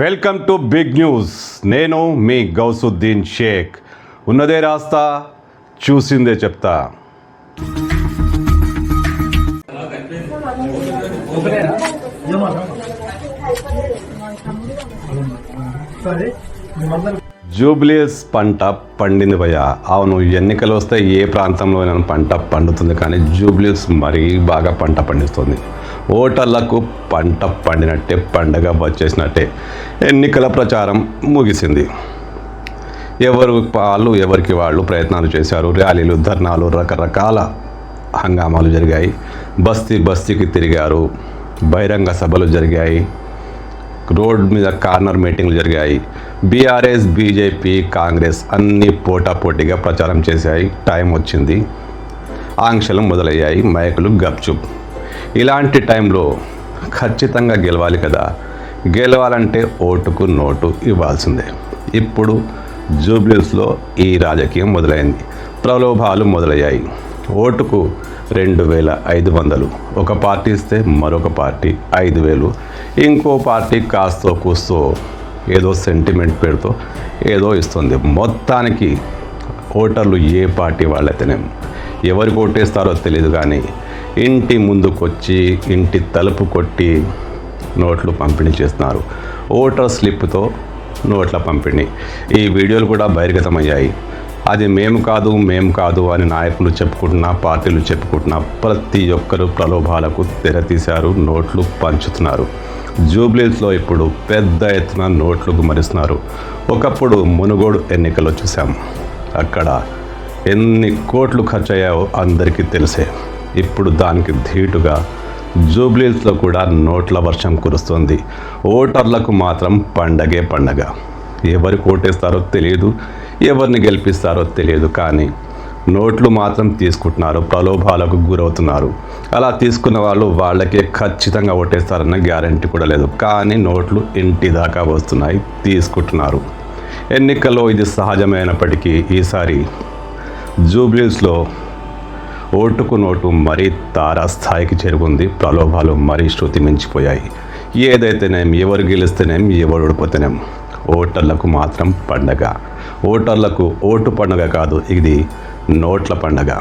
Welcome to big news. నేను మీ గౌసుద్దీన్ షేక్. ఉన్నదే రాస్తా చూసిందే చెప్తా. జూబ్లీస్ పంట పండింది భయ అవును ఎన్నికలు వస్తే ఏ ప్రాంతంలో పంట పండుతుంది కానీ జూబ్లీస్ మరీ బాగా పంట పండిస్తుంది. ఓటర్లకు పంట పండినట్టే పండగ వచ్చేసినట్టే ఎన్నికల ప్రచారం ముగిసింది. ఎవరు వాళ్ళు ఎవరికి వాళ్ళు ప్రయత్నాలు చేశారు ర్యాలీలు ధర్నాలు రకరకాల హంగామాలు జరిగాయి. బస్తీ బస్తీకి తిరిగారు. బహిరంగ సభలు జరిగాయి. రోడ్ మీద కార్నర్ మీటింగ్లు జరిగాయి. బీఆర్ఎస్ బీజేపీ కాంగ్రెస్ అన్ని పోటాపోటీగా ప్రచారం చేశాయి. టైం వచ్చింది. ఆంక్షలు మొదలయ్యాయి. మైకులు గప్చుప్. ఇలాంటి టైంలో ఖచ్చితంగా గెలవాలి కదా. గెలవాలంటే ఓటుకు నోటు ఇవ్వాల్సిందే. ఇప్పుడు జూబ్లీస్లో ఈ రాజకీయం మొదలైంది. ప్రలోభాలు మొదలయ్యాయి. ఓటుకు రెండు వేల ఐదు వందలు. ఒక పార్టీ ఇస్తే మరొక పార్టీ ఐదు వేలు. ఇంకో పార్టీ కాస్తో కూస్తో ఏదో సెంటిమెంట్ పేరుతో ఏదో ఇస్తుంది. మొత్తానికి ఓటర్లు ఏ పార్టీ వాళ్ళైతేనే. ఎవరికి ఓటేస్తారో తెలియదు కానీ ఇంటి ముందుకొచ్చి ఇంటి తలుపు కొట్టి నోట్లు పంపిణీ చేస్తున్నారు. ఓటర్ స్లిప్తో నోట్ల పంపిణీ. ఈ వీడియోలు కూడా బహిర్గతమయ్యాయి. అది మేము కాదు మేము కాదు అని నాయకులు చెప్పుకుంటున్నా పార్టీలు చెప్పుకుంటున్నా ప్రతి ఒక్కరు ప్రలోభాలకు తెరతీశారు నోట్లు పంచుతున్నారు. జూబ్లీస్లో ఇప్పుడు పెద్ద ఎత్తున నోట్లు గుమరిస్తున్నారు ఒకప్పుడు మునుగోడు ఎన్నికలు చూసాం అక్కడ ఎన్ని కోట్లు ఖర్చు అయ్యాయో అందరికీ తెలిసే. ఇప్పుడు దానికి ధీటుగా జూబ్లీస్లో కూడా నోట్ల వర్షం కురుస్తుంది. ఓటర్లకు మాత్రం పండగే పండగ. ఎవరికి ఓటేస్తారో తెలియదు ఎవరిని గెలిపిస్తారో తెలియదు కానీ నోట్లు మాత్రం తీసుకుంటున్నారు ప్రలోభాలకు గురవుతున్నారు. అలా తీసుకున్న వాళ్ళు వాళ్ళకే ఖచ్చితంగా ఓటేస్తారన్న గ్యారంటీ కూడా లేదు. కానీ నోట్లు ఇంటి దాకా వస్తున్నాయి తీసుకుంటున్నారు. ఎన్నికల్లో ఇది సహజమైనప్పటికీ ఈసారి జూబ్లీస్లో ఓటుకు నోటు మరీ తారాస్థాయికి చేరుకుంది. ప్రలోభాలు మరీ శృతి మించిపోయాయి. ఏదైతేనేం ఎవరు గెలిస్తేనేం ఎవరు ఓడిపోతేనేం. ఓటర్లకు మాత్రం పండగ. ఓటర్లకు ఓటు పండగ కాదు ఇది నోట్ల పండగ.